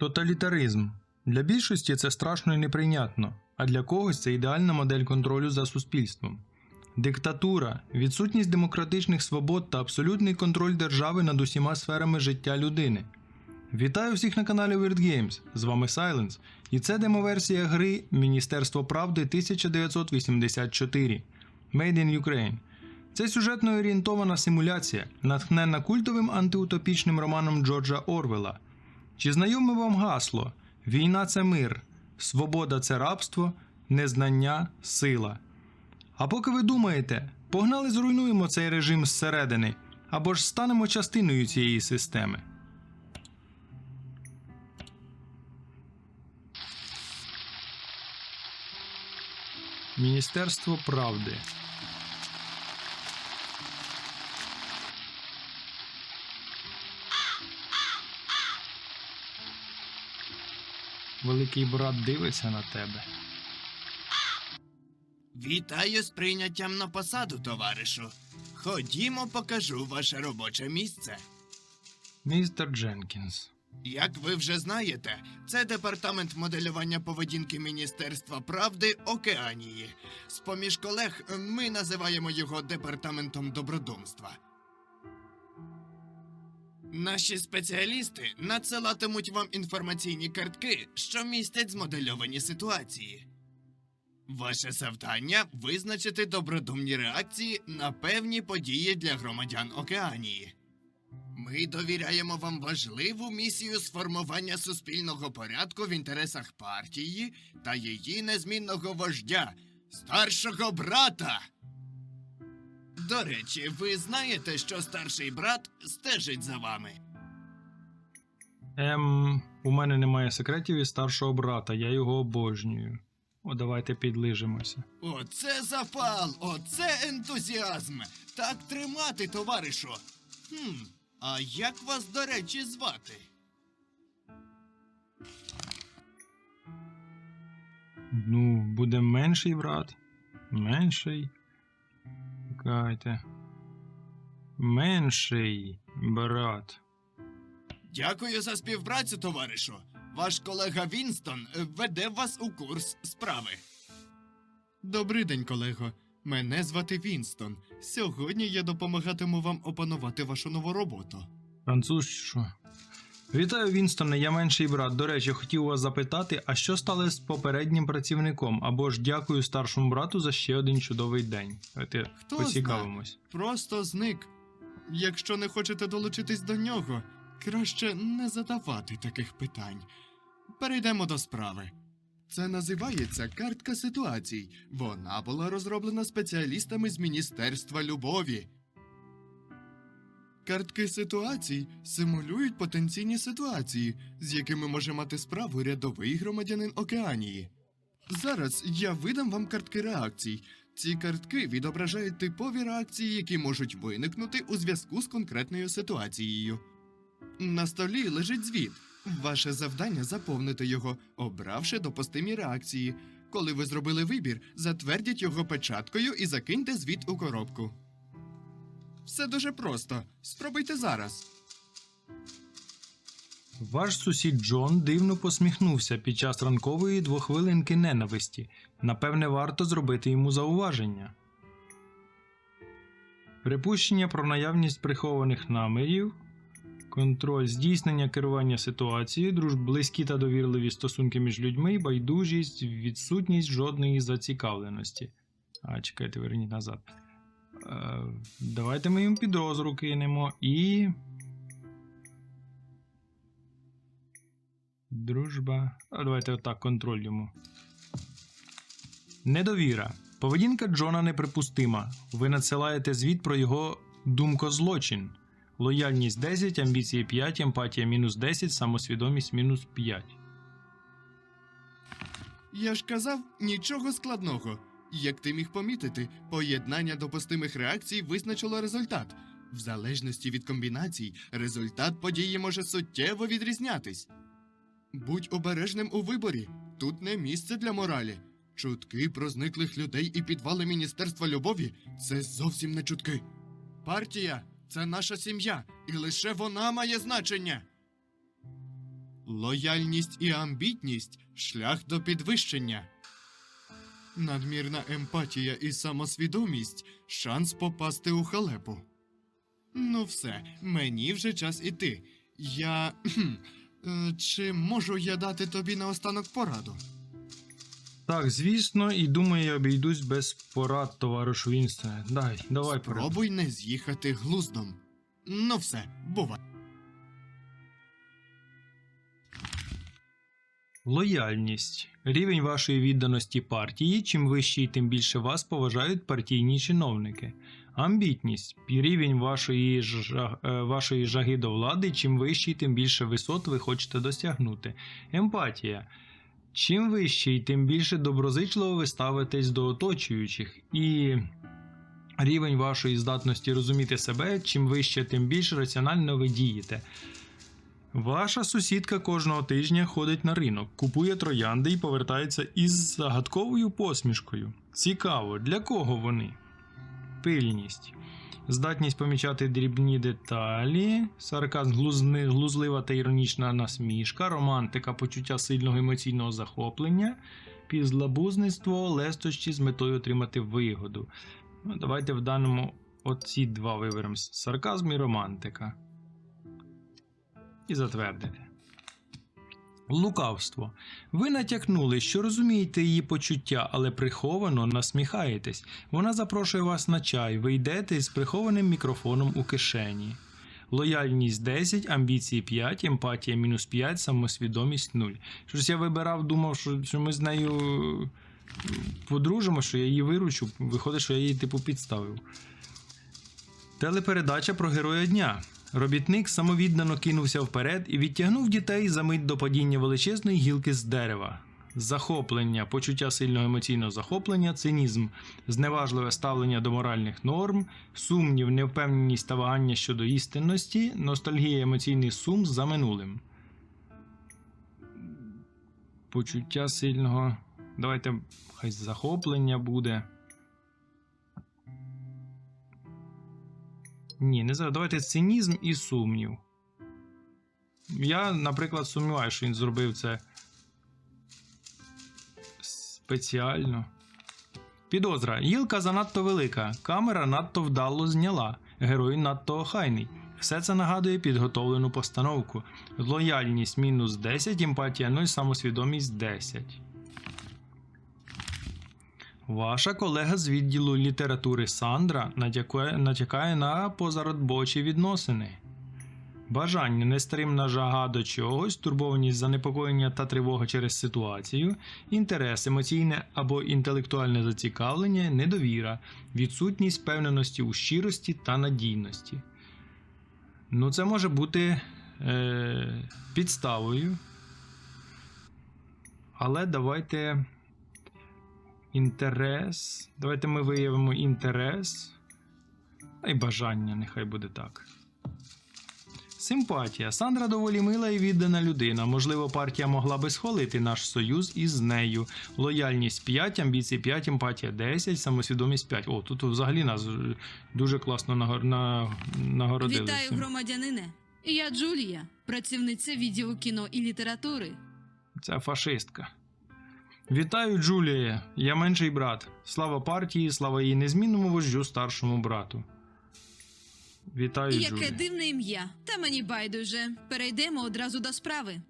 Тоталітаризм. Для більшості це страшно і неприйнятно, а для когось це ідеальна модель контролю за суспільством. Диктатура, відсутність демократичних свобод та абсолютний контроль держави над усіма сферами життя людини. Вітаю всіх на каналі Weird Games. З вами Silence, і це демоверсія гри Міністерство правди 1984 Made in Ukraine. Це сюжетно орієнтована симуляція, натхнена культовим антиутопічним романом Джорджа Орвела. Чи знайоме вам гасло Війна це мир, свобода це рабство, незнання сила. А поки ви думаєте, погнали зруйнуємо цей режим зсередини, або ж станемо частиною цієї системи. Міністерство правди. Великий брат дивиться на тебе. Вітаю з прийняттям на посаду, товаришу. Ходімо, покажу ваше робоче місце. Містер Дженкінс. Як ви вже знаєте, це департамент моделювання поведінки Міністерства правди Океанії. З поміж колег ми називаємо його департаментом добродумства. Наші спеціалісти надсилатимуть вам інформаційні картки, що містять змодельовані ситуації. Ваше завдання визначити добродумні реакції на певні події для громадян Океанії. Ми довіряємо вам важливу місію сформування суспільного порядку в інтересах партії та її незмінного вождя, старшого брата. До речі, ви знаєте, що старший брат стежить за вами. Ем, у мене немає секретів і старшого брата, я його обожнюю. О, давайте підлижимося. Оце запал, оце ентузіазм. Так тримати, товаришу. Хм, а як вас, до речі, звати? Ну, буде менший брат. Менший. Чекайте. Менший брат. Дякую за співпрацю, товаришу. Ваш колега Вінстон е, веде вас у курс справи. Добрий день, колего. Мене звати Вінстон. Сьогодні я допомагатиму вам опанувати вашу нову роботу. Француз що? Вітаю, Вінстоне, я менший брат. До речі, хотів вас запитати, а що стало з попереднім працівником? Або ж дякую старшому брату за ще один чудовий день. Давайте Хто поцікавимось. Просто зник. Якщо не хочете долучитись до нього, краще не задавати таких питань. Перейдемо до справи. Це називається картка ситуацій. Вона була розроблена спеціалістами з Міністерства любові. Картки ситуацій симулюють потенційні ситуації, з якими може мати справу рядовий громадянин Океанії. Зараз я видам вам картки реакцій. Ці картки відображають типові реакції, які можуть виникнути у зв'язку з конкретною ситуацією. На столі лежить звіт. Ваше завдання заповнити його, обравши допустимі реакції. Коли ви зробили вибір, затвердіть його печаткою і закиньте звіт у коробку. Все дуже просто. Спробуйте зараз. Ваш сусід Джон дивно посміхнувся під час ранкової двохвилинки ненависті. Напевне, варто зробити йому зауваження. Припущення про наявність прихованих намірів, контроль здійснення керування ситуацією, дружб, близькі та довірливі стосунки між людьми, байдужість, відсутність жодної зацікавленості. А, чекайте, верніть назад. Е, давайте ми їм підозру кинемо і. Дружба. А давайте отак контроль йому. Недовіра. Поведінка Джона неприпустима. Ви надсилаєте звіт про його думкозлочин. Лояльність 10, амбіції 5, емпатія мінус 10, самосвідомість мінус 5. Я ж казав нічого складного. Як ти міг помітити, поєднання допустимих реакцій визначило результат. В залежності від комбінацій, результат події може суттєво відрізнятись. Будь обережним у виборі. Тут не місце для моралі. Чутки про зниклих людей і підвали Міністерства любові це зовсім не чутки. Партія це наша сім'я, і лише вона має значення. Лояльність і амбітність шлях до підвищення. Надмірна емпатія і самосвідомість шанс попасти у халепу. Ну, все, мені вже час іти. Я. е, Чи можу я дати тобі наостанок пораду? Так, звісно, і думаю, я обійдусь без порад, товаришу Вінстоне. Дай, давай порад. Спробуй не з'їхати глуздом. Ну все, бувай. Лояльність. Рівень вашої відданості партії. Чим вищий, тим більше вас поважають партійні чиновники. Амбітність. Рівень вашої, жа- е, вашої жаги до влади. Чим вищий, тим більше висот ви хочете досягнути. Емпатія. Чим вищий, тим більше доброзичливо ви ставитесь до оточуючих. І рівень вашої здатності розуміти себе, чим вище, тим більше раціонально ви дієте. Ваша сусідка кожного тижня ходить на ринок, купує троянди і повертається із загадковою посмішкою. Цікаво, для кого вони? Пильність. Здатність помічати дрібні деталі, сарказм, глузни, глузлива та іронічна насмішка, романтика, почуття сильного емоційного захоплення, пізлабузництво, лестощі з метою отримати вигоду. Ну, давайте в даному оці два виберемо: сарказм і романтика і затвердити. Лукавство. Ви натякнули, що розумієте її почуття, але приховано насміхаєтесь. Вона запрошує вас на чай, ви йдете з прихованим мікрофоном у кишені. Лояльність 10, амбіції 5, емпатія мінус 5, самосвідомість 0. Щось я вибирав, думав, що, що ми з нею е, подружимо, що я її виручу. Виходить, що я її типу підставив. Телепередача про героя дня. Робітник самовіддано кинувся вперед і відтягнув дітей за мить до падіння величезної гілки з дерева. Захоплення, почуття сильного емоційного захоплення, цинізм, зневажливе ставлення до моральних норм, сумнів, невпевненість та вагання щодо істинності, ностальгія, емоційний сум за минулим. Почуття сильного. Давайте хай захоплення буде. Ні, не знаю. Давайте цинізм і сумнів. Я, наприклад, сумніваюся, що він зробив це спеціально. Підозра. Гілка занадто велика. Камера надто вдало зняла. Герой надто охайний. Все це нагадує підготовлену постановку. Лояльність мінус 10, емпатія 0, самосвідомість 10. Ваша колега з відділу літератури Сандра натякає, на позаробочі відносини. Бажання, нестримна жага до чогось, турбованість, занепокоєння та тривога через ситуацію, інтерес, емоційне або інтелектуальне зацікавлення, недовіра, відсутність впевненості у щирості та надійності. Ну, це може бути е, підставою. Але давайте. Інтерес. Давайте ми виявимо інтерес. Й бажання, нехай буде так. Симпатія. Сандра доволі мила і віддана людина. Можливо, партія могла би схвалити наш союз із нею. Лояльність 5, амбіції 5, емпатія 10, самосвідомість 5. О, тут взагалі нас дуже класно нагор... на... нагородили. Вітаю, громадянине. Я Джулія, працівниця відділу кіно і літератури. Це фашистка. Вітаю, Джулія. Я менший брат. Слава партії, слава її незмінному вождю старшому брату. Вітаю, Яке Джулія. дивне ім'я. Та мені байдуже. Перейдемо одразу до справи.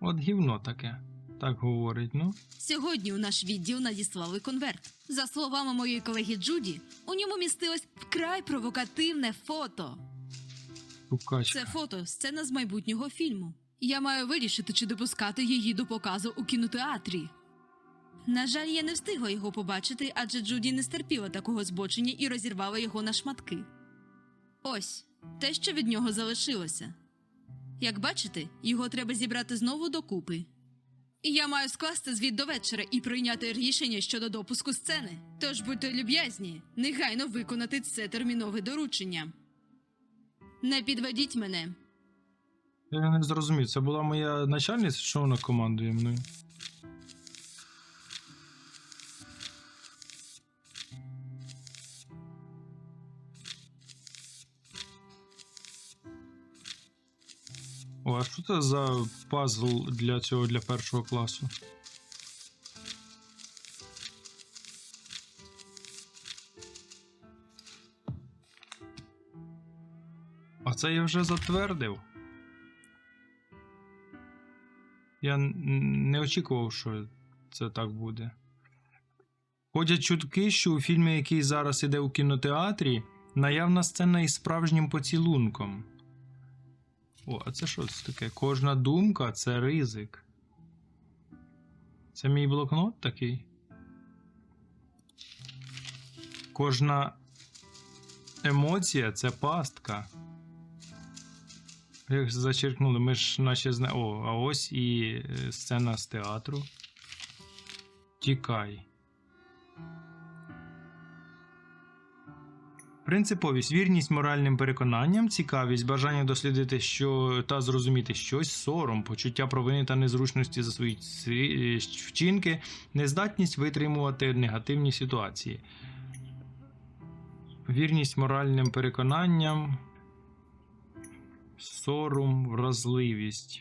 От гівно таке. Так говорить, ну. Сьогодні у наш відділ надіслали конверт. За словами моєї колеги Джуді, у ньому містилось вкрай провокативне фото. Це фото сцена з майбутнього фільму. Я маю вирішити, чи допускати її до показу у кінотеатрі. На жаль, я не встигла його побачити, адже Джуді не стерпіла такого збочення і розірвала його на шматки. Ось те, що від нього залишилося. Як бачите, його треба зібрати знову докупи. Я маю скласти звіт до вечора і прийняти рішення щодо допуску сцени. Тож будьте люб'язні, негайно виконати це термінове доручення. Не підведіть мене. Я не зрозумів, це була моя начальниця, що вона командує мною? О, а що це за пазл для цього для першого класу? А це я вже затвердив. Я не очікував, що це так буде. Ходять чутки, що у фільмі, який зараз іде у кінотеатрі, наявна сцена із справжнім поцілунком. О, а це що це таке? Кожна думка це ризик. Це мій блокнот такий. Кожна емоція це пастка. Як зачеркнули, ми ж наче зна... О, а ось і е, сцена з театру. Тікай. Принциповість, вірність моральним переконанням, цікавість, бажання дослідити що та зрозуміти щось, сором, почуття провини та незручності за свої е, вчинки, нездатність витримувати негативні ситуації. Вірність моральним переконанням, сором, вразливість.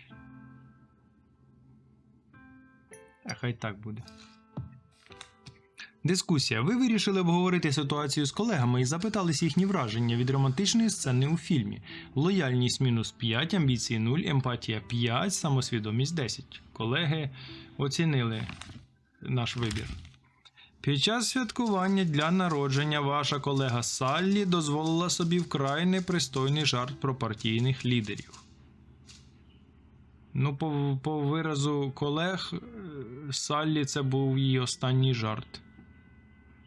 А хай так буде. Дискусія. Ви вирішили обговорити ситуацію з колегами і запитались їхні враження від романтичної сцени у фільмі. Лояльність мінус 5, амбіції 0, емпатія 5, самосвідомість 10. Колеги оцінили наш вибір. Під час святкування для народження ваша колега Саллі дозволила собі вкрай непристойний жарт про партійних лідерів. Ну, по, по виразу колег, е, Саллі це був її останній жарт.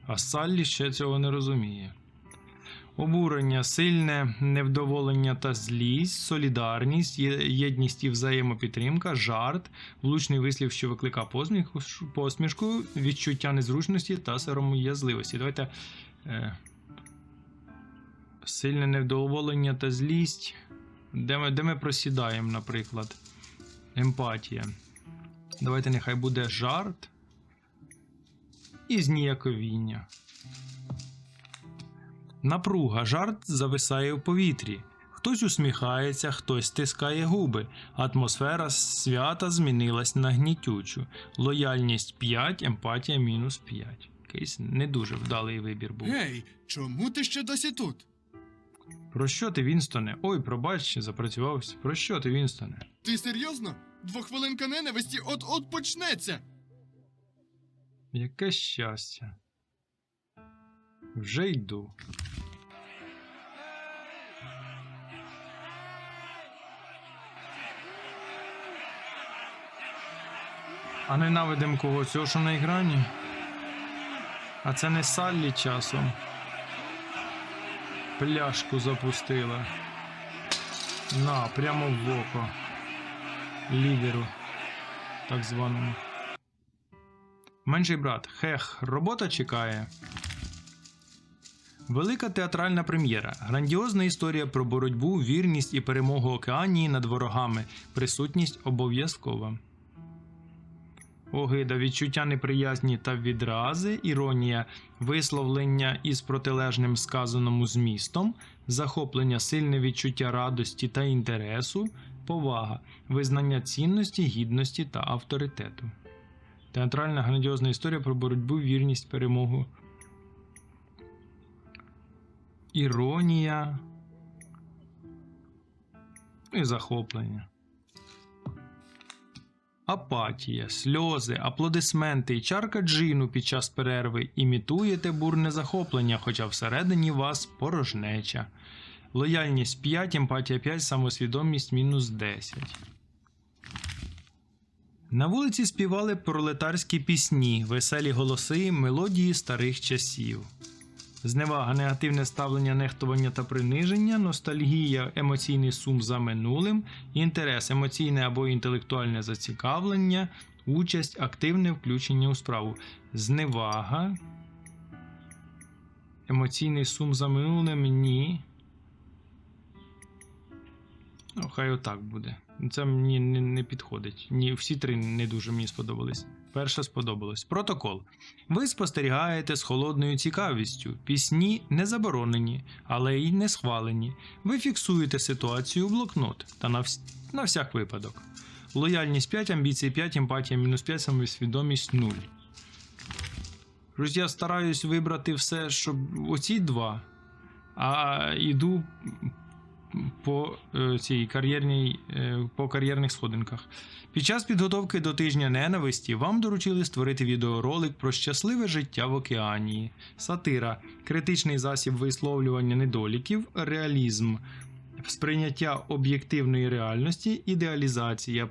А Саллі ще цього не розуміє. Обурення, сильне невдоволення та злість, солідарність, єдність і взаємопідтримка, жарт, влучний вислів, що посмішку, посмішку відчуття незручності та сором'язливості. Давайте. Е, сильне невдоволення та злість. Де ми, де ми просідаємо, наприклад. Емпатія. Давайте нехай буде жарт і зніяковіння. Напруга, жарт зависає в повітрі. Хтось усміхається, хтось стискає губи. Атмосфера свята змінилась на гнітючу. Лояльність 5, емпатія мінус 5. Якийсь не дуже вдалий вибір був. Гей, чому ти ще досі тут? Про що ти, Вінстоне? Ой, пробач, запрацювався. Про що ти, Вінстоне? Ти серйозно? Двохвилинка ненависті от-от почнеться. Яке щастя. Вже йду. А ненавидим кого цього, що на екрані? А це не Саллі часом. Пляшку запустила. На, прямо в око. Лідеру. Так званому. Менший брат, хех, робота чекає. Велика театральна прем'єра. Грандіозна історія про боротьбу, вірність і перемогу Океанії над ворогами. Присутність обов'язкова. Огида, відчуття неприязні та відрази, іронія, висловлення із протилежним сказаному змістом, захоплення, сильне відчуття радості та інтересу, повага, визнання цінності, гідності та авторитету. Театральна грандіозна історія про боротьбу, вірність, перемогу. Іронія. І захоплення. Апатія, сльози, аплодисменти і чарка джину під час перерви імітуєте бурне захоплення, хоча всередині вас порожнеча. Лояльність 5, емпатія 5, самосвідомість мінус 10. На вулиці співали пролетарські пісні, веселі голоси, мелодії старих часів. Зневага, негативне ставлення, нехтування та приниження, ностальгія, емоційний сум за минулим, інтерес, емоційне або інтелектуальне зацікавлення, участь, активне включення у справу, зневага, емоційний сум за минулим ні. Ну, хай отак буде. Це мені не, підходить. Ні, всі три не дуже мені сподобались. Перше сподобалось. Протокол. Ви спостерігаєте з холодною цікавістю. Пісні не заборонені, але й не схвалені. Ви фіксуєте ситуацію у блокнот та на, вс... на всяк випадок. Лояльність 5, амбіції 5, емпатія мінус 5, самосвідомість 0. Щось я стараюсь вибрати все, щоб оці два, а йду по е, цій кар'єрній е, по кар'єрних сходинках. Під час підготовки до тижня ненависті вам доручили створити відеоролик про щасливе життя в океанії, сатира, критичний засіб висловлювання недоліків, реалізм, сприйняття об'єктивної реальності, ідеалізація,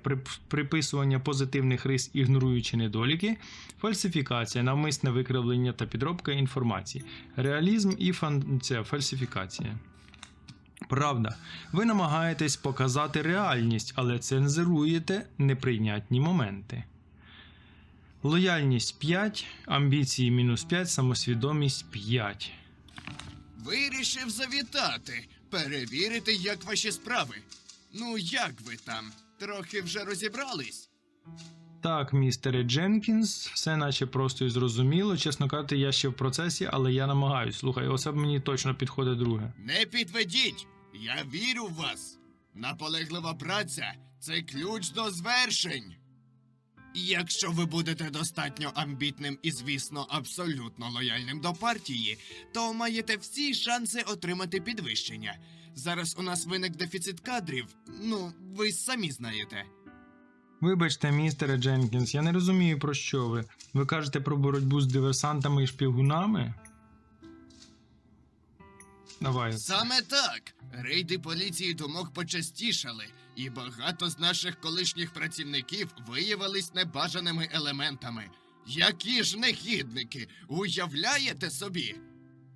приписування позитивних рис, ігноруючи недоліки, фальсифікація, навмисне викривлення та підробка інформації, реалізм і фан... це, фальсифікація. Правда, ви намагаєтесь показати реальність, але цензуруєте неприйнятні моменти. Лояльність 5, амбіції мінус 5, самосвідомість 5. Вирішив завітати, перевірити, як ваші справи. Ну, як ви там? Трохи вже розібрались? Так, містере Дженкінс, все наче просто і зрозуміло. Чесно кажучи, я ще в процесі, але я намагаюсь. Слухай, оце мені точно підходить друге. Не підведіть! Я вірю в вас. Наполеглива праця це ключ до звершень. Якщо ви будете достатньо амбітним і, звісно, абсолютно лояльним до партії, то маєте всі шанси отримати підвищення. Зараз у нас виник дефіцит кадрів. Ну, ви самі знаєте. Вибачте, містере Дженкінс, я не розумію про що ви. Ви кажете про боротьбу з диверсантами і шпигунами? Давай. Саме так. Рейди поліції думок почастішали, і багато з наших колишніх працівників виявились небажаними елементами. Які ж негідники, уявляєте собі?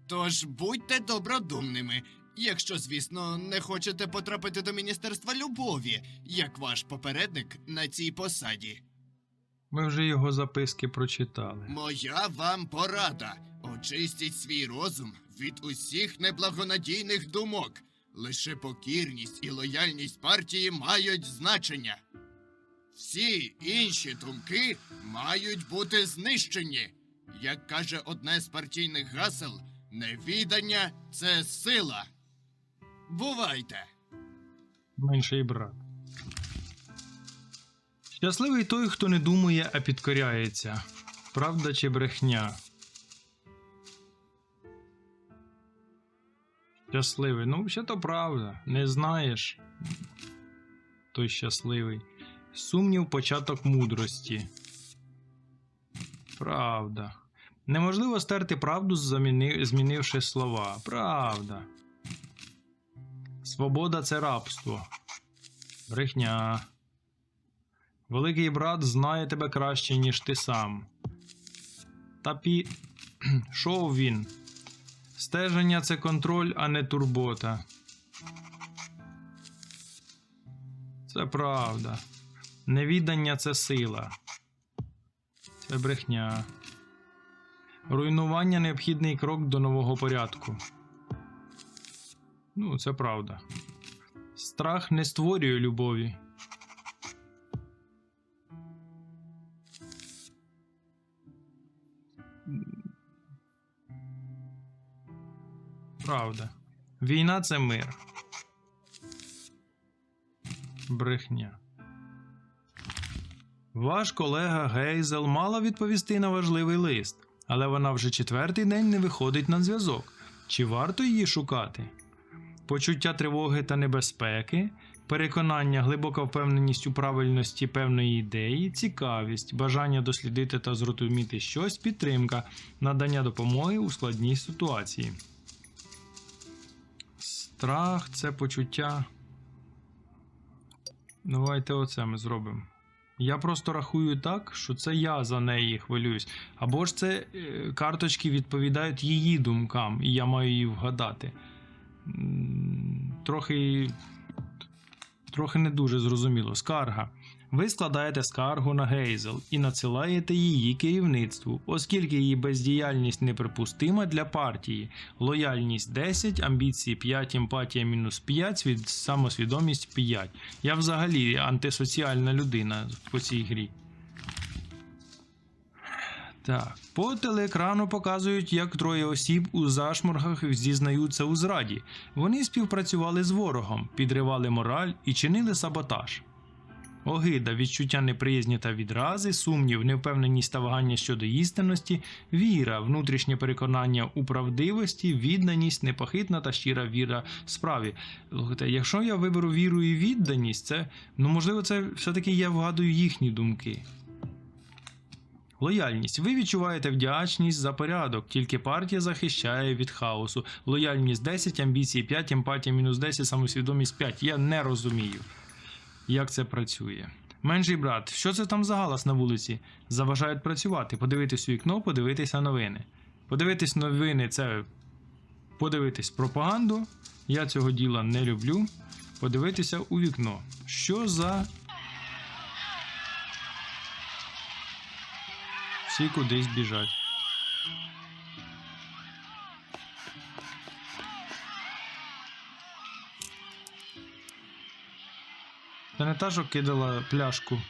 Тож будьте добродумними, якщо, звісно, не хочете потрапити до Міністерства любові, як ваш попередник на цій посаді. Ми вже його записки прочитали. Моя вам порада. Очистіть свій розум від усіх неблагонадійних думок. Лише покірність і лояльність партії мають значення. Всі інші думки мають бути знищені. Як каже одне з партійних гасел, невідання це сила. Бувайте! Менший брат. Щасливий той, хто не думає, а підкоряється. Правда чи брехня? Щасливий. Ну, ще то правда. Не знаєш. Той щасливий. Сумнів початок мудрості. Правда. Неможливо стерти правду, змінивши слова. Правда. Свобода це рабство. Брехня. Великий брат знає тебе краще, ніж ти сам. Та пі. Шов він. Стеження це контроль, а не турбота. Це правда. Невідання це сила. Це брехня. Руйнування необхідний крок до нового порядку. Ну, це правда. Страх не створює любові. Правда. Війна це мир. Брехня. Ваш колега Гейзел мала відповісти на важливий лист, але вона вже четвертий день не виходить на зв'язок. Чи варто її шукати? Почуття тривоги та небезпеки, переконання, глибока впевненість у правильності певної ідеї, цікавість, бажання дослідити та зрозуміти щось, підтримка, надання допомоги у складній ситуації. Страх це почуття. Давайте оце ми зробимо. Я просто рахую так, що це я за неї хвилююсь. Або ж це е, карточки відповідають її думкам, і я маю її вгадати. Трохи. Трохи не дуже зрозуміло. Скарга. Ви складаєте скаргу на Гейзел і надсилаєте її керівництву, оскільки її бездіяльність неприпустима для партії. Лояльність 10, амбіції 5, емпатія мінус 5, свід... самосвідомість 5. Я взагалі антисоціальна людина по цій грі. Так, по телеекрану показують, як троє осіб у зашморгах зізнаються у зраді. Вони співпрацювали з ворогом, підривали мораль і чинили саботаж. Огида, відчуття неприязні та відрази, сумнів, невпевненість та вагання щодо істинності, віра, внутрішнє переконання у правдивості, відданість, непохитна та щира віра справі. Слухайте, якщо я виберу віру і відданість, це ну можливо, це все-таки я вгадую їхні думки. Лояльність. Ви відчуваєте вдячність за порядок, тільки партія захищає від хаосу. Лояльність 10, амбіції 5, емпатія мінус 10, самосвідомість 5. Я не розумію, як це працює. Менший брат, що це там за галас на вулиці? Заважають працювати. Подивитись у вікно, подивитися новини. Подивитись новини це подивитись пропаганду. Я цього діла не люблю. Подивитися у вікно. Що за. Всі кудись біжать. Це не та, що кидала пляшку.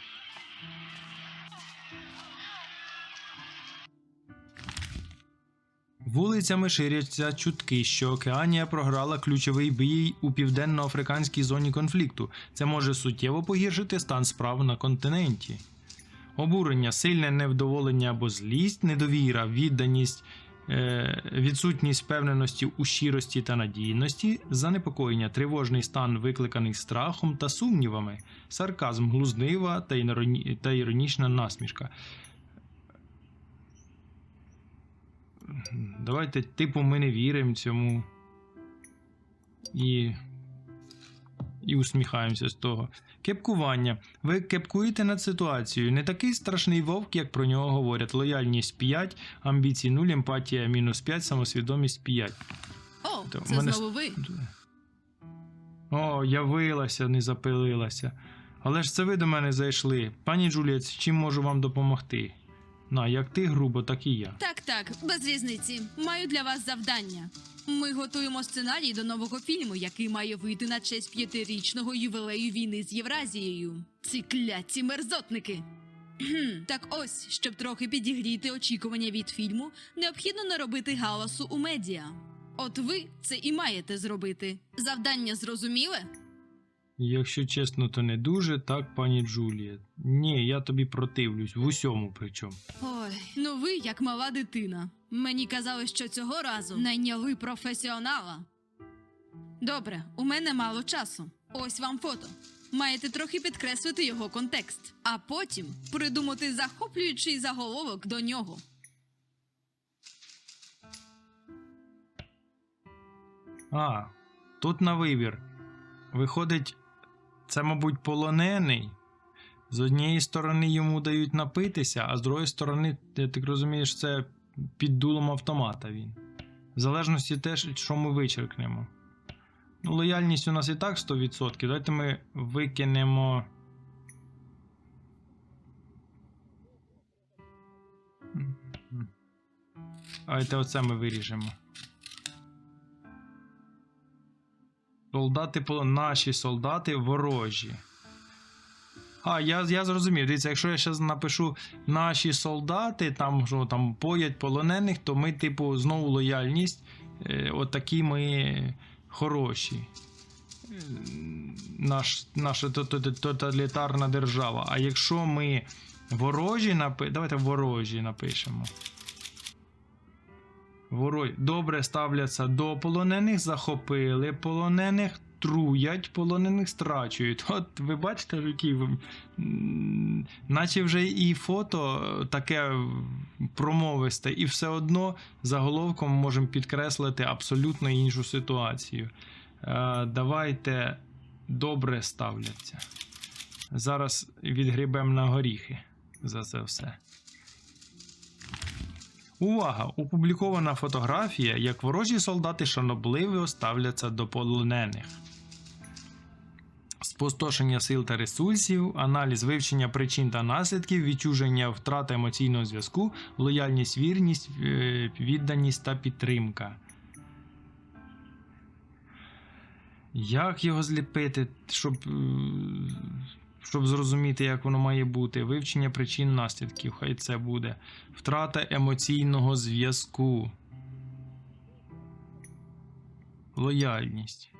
Вулицями ширяться чутки, що Океанія програла ключовий бій у південно-африканській зоні конфлікту. Це може суттєво погіршити стан справ на континенті. Обурення, сильне невдоволення або злість, недовіра, відданість, е, відсутність впевненості у щирості та надійності, занепокоєння, тривожний стан, викликаний страхом та сумнівами, сарказм, глузнива та, іроні... та іронічна насмішка. Давайте, типу, ми не віримо цьому. І. І усміхаємося з того. Кепкування. Ви кепкуєте над ситуацією. Не такий страшний вовк, як про нього говорять. Лояльність 5, амбіції 0, емпатія мінус 5, самосвідомість 5. О, То це мене знову ви. О, явилася, не запилилася. Але ж це ви до мене зайшли. Пані Джуліет, чим можу вам допомогти? На, як ти грубо, так і я. Так, так, без різниці. Маю для вас завдання. Ми готуємо сценарій до нового фільму, який має вийти на честь п'ятирічного ювілею війни з Євразією. Ці кляті мерзотники. Так ось, щоб трохи підігріти очікування від фільму, необхідно не робити галасу у медіа. От ви це і маєте зробити. Завдання зрозуміле? Якщо чесно, то не дуже, так, пані Джуліет. Ні, я тобі противлюсь, в усьому причому. Ой, ну ви як мала дитина. Мені казали, що цього разу найняли професіонала. Добре, у мене мало часу. Ось вам фото. Маєте трохи підкреслити його контекст, а потім придумати захоплюючий заголовок до нього. А, тут на вибір. Виходить, це, мабуть, полонений. З однієї сторони йому дають напитися, а з другої сторони, ти так розумієш, це під дулом автомата він. В залежності теж, що ми вичеркнемо. Ну, лояльність у нас і так 100%. Давайте ми викинемо. Давайте оце ми виріжемо. Солдати наші солдати ворожі. А, я, я зрозумів. Дивіться, якщо я зараз напишу наші солдати, там що там поять полонених, то ми, типу, знову лояльність. Е, от такі ми хороші. Наш, наша то- то- то- тоталітарна держава. А якщо ми ворожі напи... Давайте ворожі напишемо. Ворой добре ставляться до полонених, захопили полонених, труять полонених, страчують. От ви бачите, які наче вже і фото е, таке промовисте, і все одно заголовком можемо підкреслити абсолютно іншу ситуацію. Е, давайте добре ставляться. Зараз відгрібемо на горіхи за це все. Увага! Опублікована фотографія, як ворожі солдати шанобливо ставляться до полонених. Спустошення сил та ресурсів, аналіз вивчення причин та наслідків, відчуження втрата емоційного зв'язку, лояльність, вірність, е, відданість та підтримка. Як його зліпити, щоб, е, щоб зрозуміти, як воно має бути? Вивчення причин наслідків, хай це буде. Втрата емоційного зв'язку. Лояльність.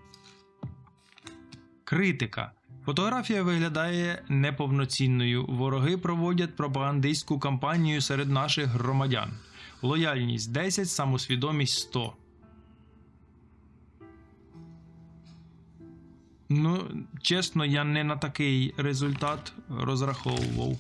Критика. Фотографія виглядає неповноцінною. Вороги проводять пропагандистську кампанію серед наших громадян. Лояльність 10, самосвідомість 100. Ну, чесно, я не на такий результат розраховував.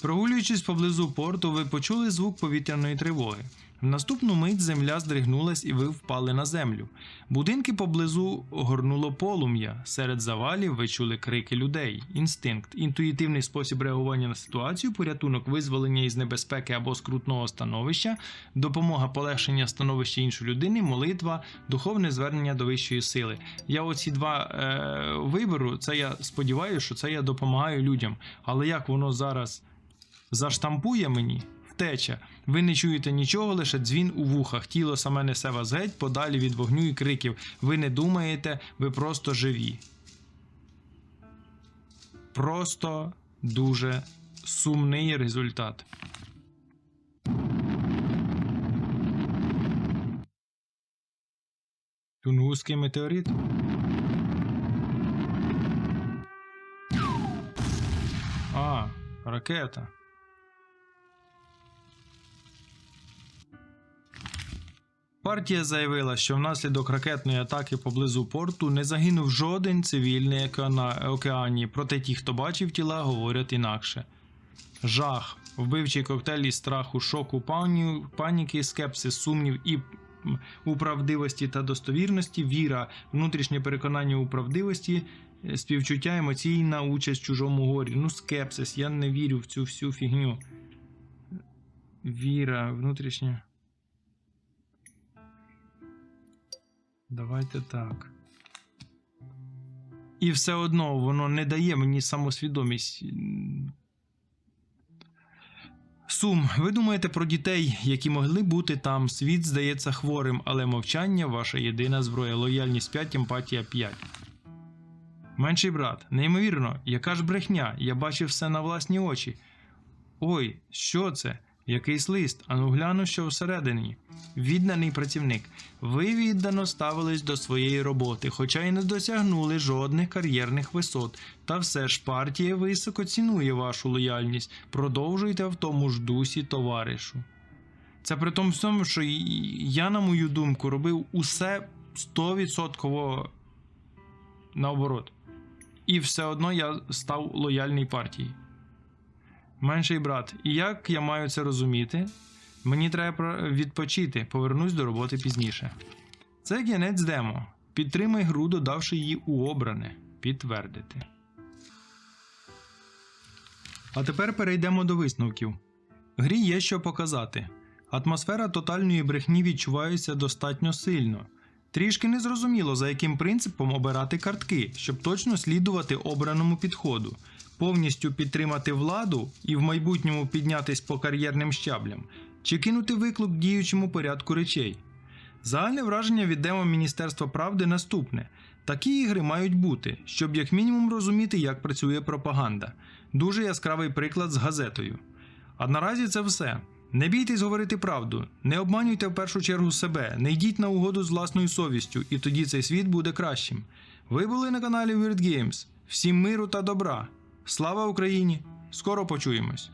Прогулюючись поблизу порту, ви почули звук повітряної тривоги. Наступну мить земля здригнулась і ви впали на землю. Будинки поблизу горнуло полум'я. Серед завалів ви чули крики людей, інстинкт, інтуїтивний спосіб реагування на ситуацію, порятунок, визволення із небезпеки або скрутного становища, допомога полегшення становища іншої людини, молитва, духовне звернення до вищої сили. Я оці два е, виберу. Це я сподіваюся, що це я допомагаю людям. Але як воно зараз заштампує мені? Втеча. Ви не чуєте нічого, лише дзвін у вухах. Тіло саме несе вас геть подалі від вогню і криків. Ви не думаєте, ви просто живі. Просто дуже сумний результат. Тунгусський метеорит. А, ракета. Партія заявила, що внаслідок ракетної атаки поблизу порту не загинув жоден цивільний океані, проте ті, хто бачив тіла, говорять інакше. Жах, вбивчий коктейль із страху, шоку, паніки, скепсис, сумнів і у правдивості та достовірності, віра, внутрішнє переконання у правдивості, співчуття, емоційна участь в чужому горі. Ну, скепсис, я не вірю в цю всю фігню. Віра, внутрішнє. Давайте так. І все одно воно не дає мені самосвідомість. Сум, ви думаєте про дітей, які могли бути там. Світ здається хворим, але мовчання ваша єдина зброя. Лояльність 5, емпатія 5. Менший брат, неймовірно, яка ж брехня? Я бачив все на власні очі. Ой, що це? Якийсь лист, ану гляну, що всередині. Відданий працівник. Ви віддано ставились до своєї роботи, хоча й не досягнули жодних кар'єрних висот. Та все ж партія високо цінує вашу лояльність. Продовжуйте в тому ж дусі, товаришу. Це при тому всьому, що я, на мою думку, робив усе 100% наоборот. І все одно я став лояльній партії. Менший брат, і як я маю це розуміти? Мені треба відпочити, повернусь до роботи пізніше. Це кінець демо. Підтримай гру, додавши її у обране. Підтвердити. А тепер перейдемо до висновків. Грі є що показати. Атмосфера тотальної брехні відчувається достатньо сильно. Трішки незрозуміло, за яким принципом обирати картки, щоб точно слідувати обраному підходу, повністю підтримати владу і в майбутньому піднятись по кар'єрним щаблям, чи кинути виклик діючому порядку речей. Загальне враження від демо Міністерства правди наступне: такі ігри мають бути, щоб як мінімум розуміти, як працює пропаганда. Дуже яскравий приклад з газетою. А наразі це все. Не бійтесь говорити правду, не обманюйте в першу чергу себе, не йдіть на угоду з власною совістю, і тоді цей світ буде кращим. Ви були на каналі Weird Games. Всім миру та добра. Слава Україні! Скоро почуємось!